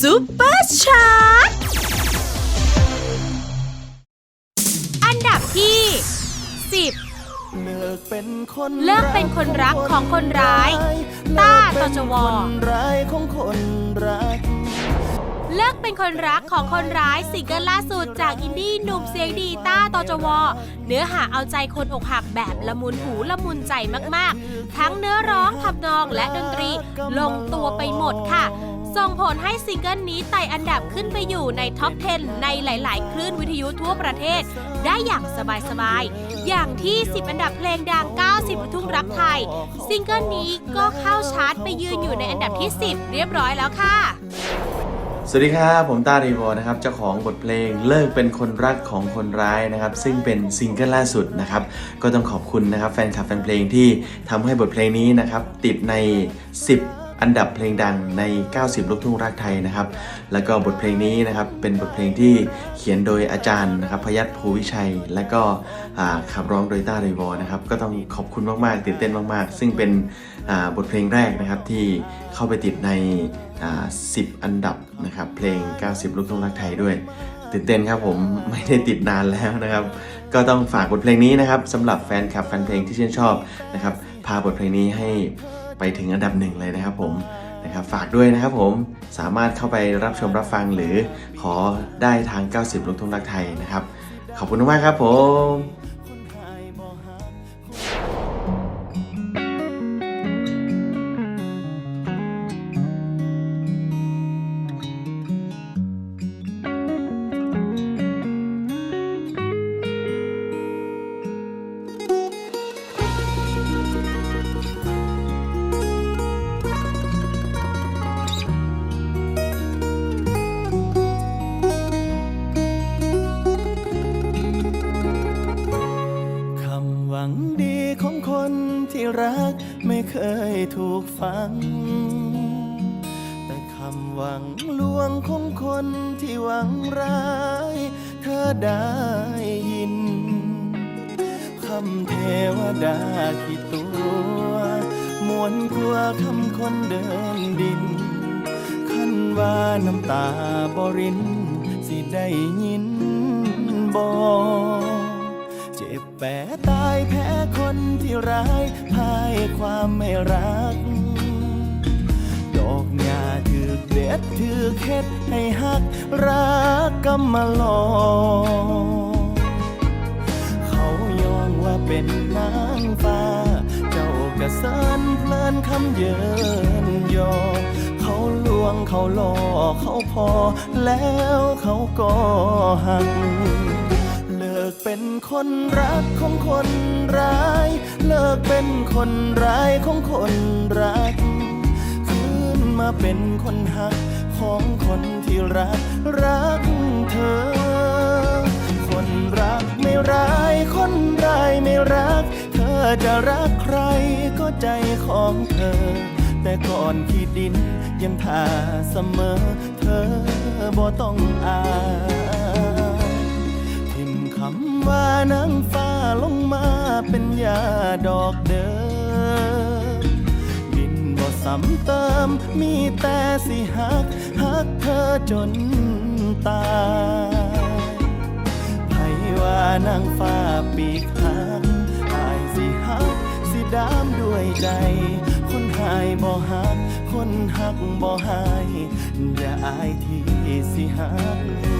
ซุปเปอร์ชาร์ตอันดับที่ 10 เลิกเป็นคนเลิกเป็นคนรักของคนร้ายต้าตจวเลิกเป็นคนร้ายของคนรักเลิกเป็นคนรักของคนร้ายซิงเกิลล่าสุดจากอินดี้หนุ่มเสียงดีต้าตจว เนื้อหาเอาใจคนอกหักแบบละมุนหูละมุนใจมากๆ ทั้งเนื้อร้องทำนองและดนตรีลงตัวไปหมดค่ะ ส่งผลให้ซิงเกิลนี้ไต่อันดับขึ้นไปอยู่ในท็อป 10 ในหลาย ๆ คลื่นวิทยุทั่วประเทศ ได้อย่างสบาย ๆ อย่างที่ 10 อันดับเพลงดัง 90ลูกทุ่งรักไทย ซิงเกิลนี้ก็เข้าชาร์ตไปยืนอยู่ในอันดับที่ 10 เรียบร้อยแล้วค่ะ สวัสดีครับ ผมตารีโวนะครับเจ้าของบทเพลงเลิกเป็นคนรักของคนร้ายนะครับ ซึ่งเป็นซิงเกิลล่าสุดนะครับ ก็ต้องขอบคุณนะครับแฟนคลับแฟนเพลงที่ทำให้บทเพลงนี้นะครับติดใน 10 อันดับเพลงดังใน 90 ลูกทุ่งรักไทยนะครับ แล้วก็บทเพลงนี้นะครับเป็นบทเพลงที่เขียนโดยอาจารย์นะครับพยัตภูวิชัย และก็ขับร้องโดยต้ารีโวนะครับก็ต้องขอบคุณมากๆตื่นเต้นมาก ๆ ซึ่งเป็นบทเพลงแรกนะครับที่เข้าไปติดใน 10 อันดับนะครับเพลง 90 ลูกทุ่งรักไทยด้วยตื่นเต้นครับผมไม่ได้ติดนานแล้วนะครับ ก็ต้องฝากบทเพลงนี้นะครับสำหรับแฟนคลับแฟนเพลงที่ชื่นชอบนะครับพาบทเพลงนี้ให้ ไปถึงอันดับหนึ่งเลยนะครับผมนะครับฝากด้วยนะครับผมสามารถเข้าไปรับชมรับฟังหรือขอได้ทาง 90 ลูกทุ่งรักไทยนะครับ ขอบคุณมากครับผม งดีของคนที่รักไม่เคยถูกฟัง แต่คำหวังลวงของคนที่หวังร้าย เธอได้ยิน คำเทวดากี่ตัวมวนกลัวคำคนเดินดิน ขันว่าน้ำตาบริน สิได้ยินบอเจ็บ แปรตายแพ้คนที่ร้ายพ่ายความไม่รัก ดอกหญ้าถือเด็ดถือเค็ดให้หักรักกำมาลอเขายองว่าเป็นนางฟ้า เจ้ากระเซินเพลินคำเยินยอ เขาลวงเขาล่อเขาพอแล้วเขาก็หัก เป็นคนรักของคนร้าย เลิกเป็นคนร้ายของคนรัก คืนมาเป็นคนหักของคนที่รักรักเธอ คนรักไม่ร้าย คนร้ายไม่รัก เธอจะรักใครก็ใจของเธอ แต่ก่อนที่ดินยังท่าเสมอ เธอบ่ต้องอายำว่านางฟ้าลงมาเป็นยาดอกเดิมดินบ่ซ้ำเติมมีแต่สิหักหักเธอจนตายไผว่านางฟ้าปีกหักอายสิหักสิดามด้วยใจ คนหายบ่หัก คนหักบ่หายอย่าอายที่สิหัก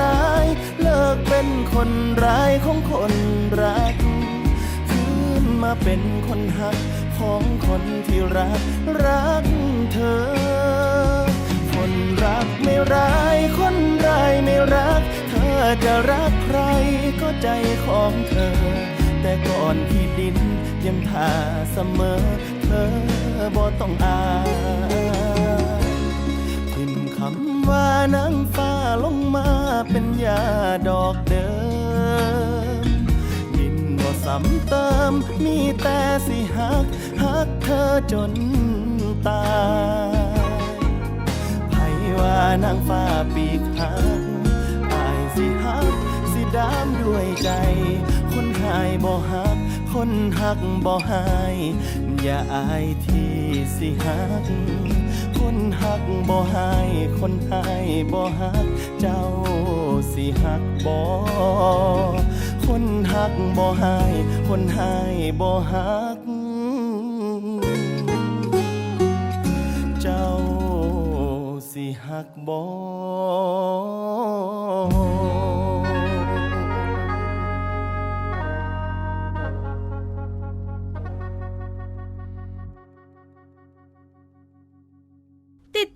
ร้าย เลิกเป็นคนร้ายของคนรัก คืนมาเป็นคนหักของคนที่รัก รักเธอ คนรักไม่ร้าย คนร้ายไม่รัก เธอจะรักใครก็ใจของเธอ แต่ก่อนที่ดินยังท่าเสมอ เธอบ่ต้องอาย ยาดอกเดิม ดินบ่ซ้ำเติม มีแต่สิหักหักเธอจนตายไผว่านางฟ้าปีกหักอายสิหัก สิดามด้วยใจ คนหายบ่หัก คนหักบ่หาย อย่าอายที่สิหักคนหักบ่หาย คนหายบ่หักเจ้า สิหักบ่คนหักบ่หาย คนหายบ่หัก เจ้าสิหักบ่